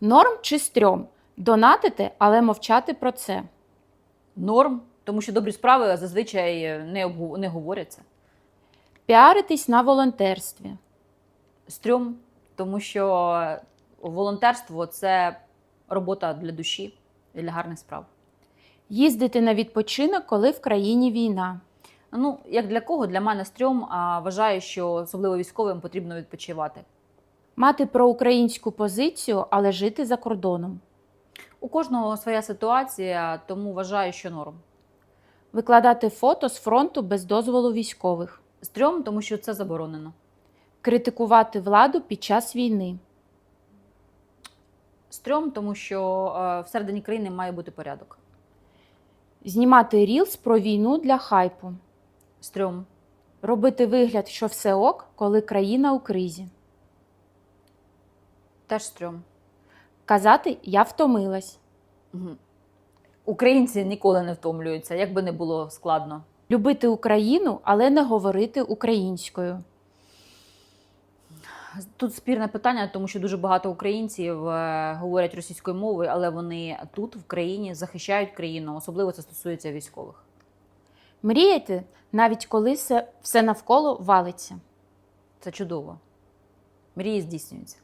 Норм чи стрьом? Донатити, але мовчати про це. Норм, тому що добрі справи зазвичай не, обгу- не говоряться. Піаритись на волонтерстві. Стрьом, тому що волонтерство це робота для душі і для гарних справ. Їздити на відпочинок, коли в країні війна. Ну, як для кого? Для мене стрьом, а вважаю, що особливо військовим потрібно відпочивати. Мати проукраїнську позицію, але жити за кордоном. У кожного своя ситуація, тому вважаю, що норм. Викладати фото з фронту без дозволу військових. Стрьом, тому що це заборонено. Критикувати владу під час війни. Стрьом, тому що е, всередині країни має бути порядок. Знімати рілс про війну для хайпу. Стрьом. Робити вигляд, що все ок, коли країна у кризі. Теж стрьом. Казати я втомилась. Українці ніколи не втомлюються, як би не було складно. Любити Україну, але не говорити українською. Тут спірне питання, тому що дуже багато українців е, говорять російською мовою, але вони тут, в країні, захищають країну. Особливо це стосується військових. Мріяти, навіть коли все, все навколо валиться. Це чудово. Мрії здійснюються.